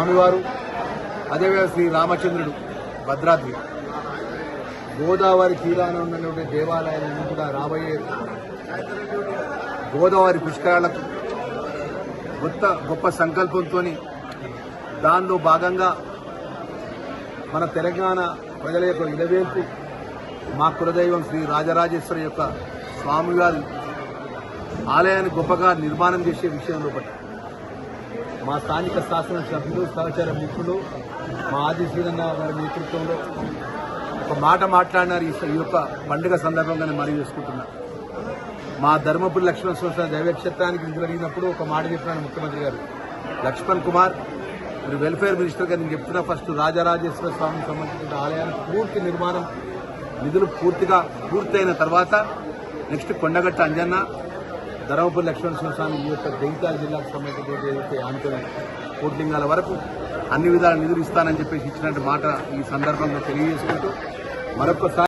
స్వామివారు అదేవిధంగా శ్రీ రామచంద్రుడు భద్రాద్రి. గోదావరి తీరాన ఉన్నటువంటి దేవాలయాలను కూడా రాబోయే గోదావరి పుష్కరాలకు గొప్ప గొప్ప సంకల్పంతో దానిలో భాగంగా మన తెలంగాణ ప్రజల యొక్క ఇలవేల్పు మా కులదైవం శ్రీ రాజరాజేశ్వరి యొక్క స్వామివారి ఆలయాన్ని గొప్పగా నిర్మాణం చేసే విషయంలో బట్టి మా స్థానిక శాసన సభ్యులు సహచర మిత్రులు మా ఆది వారి గారి నేతృత్వంలో ఒక మాట మాట్లాడినారు ఈ యొక్క పండుగ సందర్భంగానే మనవి చేసుకుంటున్నా. మా ధర్మపురి లక్ష్మణ సంస్థ దైవక్షేత్రానికి నిధులు అడిగినప్పుడు ఒక మాట చెప్పినాను ముఖ్యమంత్రి గారు. లక్ష్మణ్ కుమార్ మీరు వెల్ఫేర్ మినిస్టర్ గారు నేను చెప్తున్నా ఫస్ట్ రాజరాజేశ్వర స్వామికి సంబంధించిన ఆలయానికి పూర్తి నిర్మాణం నిధులు పూర్తిగా పూర్తయిన తర్వాత నెక్స్ట్ కొండగట్ట అంజన్న ధర్మపురి లక్ష్మణ స్వామి ఈ యొక్క జగిత్యాల జిల్లాకు సంబంధించినటువంటి ఏదైతే కోట్లింగాల వరకు అన్ని విధాల నిధులు ఇస్తానని చెప్పేసి ఇచ్చినట్టు మాట ఈ సందర్భంగా తెలియజేసుకుంటూ మరొకసారి